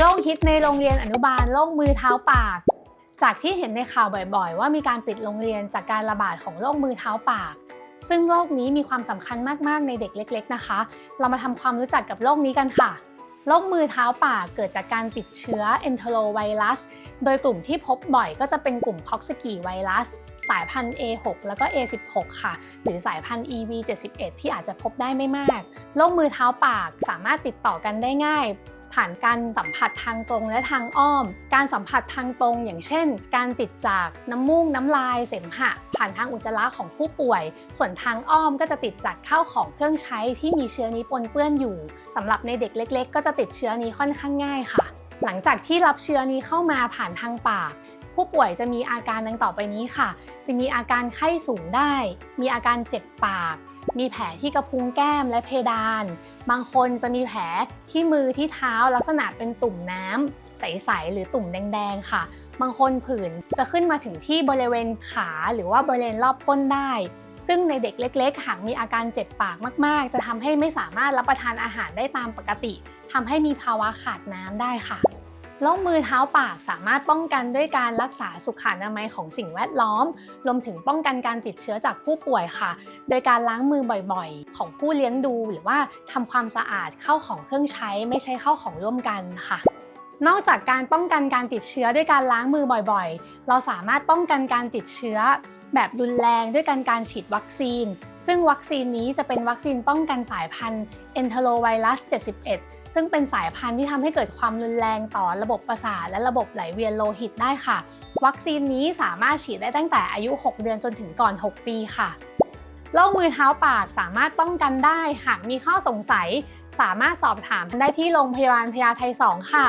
โรคฮิตในโรงเรียนอนุบาลโรคมือเท้าปาก จากที่เห็นในข่าวบ่อยๆ ว่ามีการปิดโรงเรียนจากการระบาดของโรคมือเท้าปาก ซึ่งโรคนี้มีความสำคัญมากๆในเด็กเล็ก ๆนะคะ เรามาทำความรู้จักกับโรคนี้กันค่ะโรคมือเท้าปากเกิดจากการติดเชื้อ enterovirus โดยกลุ่มที่พบบ่อยก็จะเป็นกลุ่ม Coxsackie ไวรัส สายพันธุ์ A6 แล้วก็ A16 ค่ะ หรือสายพันธุ์ EV71 ที่อาจจะพบได้ไม่มาก โรคมือเท้าปากสามารถติดต่อกันได้ง่าย ผ่านการสัมผัสทางตรงและทางอ้อม การสัมผัสทางตรง อย่างเช่น การติดจากน้ำมูกน้ำลายเสมหะ ผ่านทางอุจจาระของผู้ป่วย ส่วนทางอ้อมก็จะติดจากข้าวของเครื่องใช้ที่มีเชื้อนี้ปนเปื้อนอยู่สำหรับในเด็กเล็ก ๆ ก็จะติดเชื้อนี้ค่อนข้างง่ายค่ะ หลังจากที่รับเชื้อนี้เข้ามาผ่านทางปากผู้ป่วยจะมีอาการดังต่อไปนี้ค่ะ จะมีอาการไข้สูงได้ มีอาการเจ็บปาก มีแผลที่กระพุ้งแก้มและเพดาน บางคนจะมีแผลที่มือที่เท้าลักษณะเป็นตุ่มน้ำใสๆหรือตุ่มแดงๆค่ะ บางคนผื่นจะขึ้นมาถึงที่บริเวณขาหรือว่าบริเวณรอบก้นได้ ซึ่งในเด็กเล็ก ๆ หากมีอาการเจ็บปากมาก ๆ จะทำให้ไม่สามารถรับประทานอาหารได้ตามปกติทำให้มีภาวะขาดน้ำได้ค่ะ โรคมือเท้าปากสามารถป้องกันด้วยการรักษาสุขอนามัยของสิ่งแวดล้อม รวมถึงป้องกันการติดเชื้อจากผู้ป่วยค่ะ โดยการล้างมือบ่อยๆ ของผู้เลี้ยงดู หรือว่าทำความสะอาดเข้าของเครื่องใช้ ไม่ใช่เข้าของร่วมกันค่ะนอกจากการป้องกันการติดเชื้อด้วยการล้างมือบ่อยๆ เราสามารถป้องกันการติดเชื้อ แบบรุนแรงด้วยการการฉีดวัคซีน ซึ่งวัคซีนนี้จะเป็นวัคซีนป้องกันสายพันธุ์ enterovirus 71 ซึ่งเป็นสายพันธุ์ที่ทำให้เกิดความรุนแรงต่อระบบประสาทและระบบไหลเวียนโลหิตได้ค่ะ วัคซีนนี้สามารถฉีดได้ตั้งแต่อายุ 6 เดือนจนถึงก่อน 6 ปีค่ะโรคมือเท้าปากสามารถป้องกันได้ หากมีข้อสงสัย สามารถสอบถามได้ที่โรงพยาบาลพญาไท2ค่ะ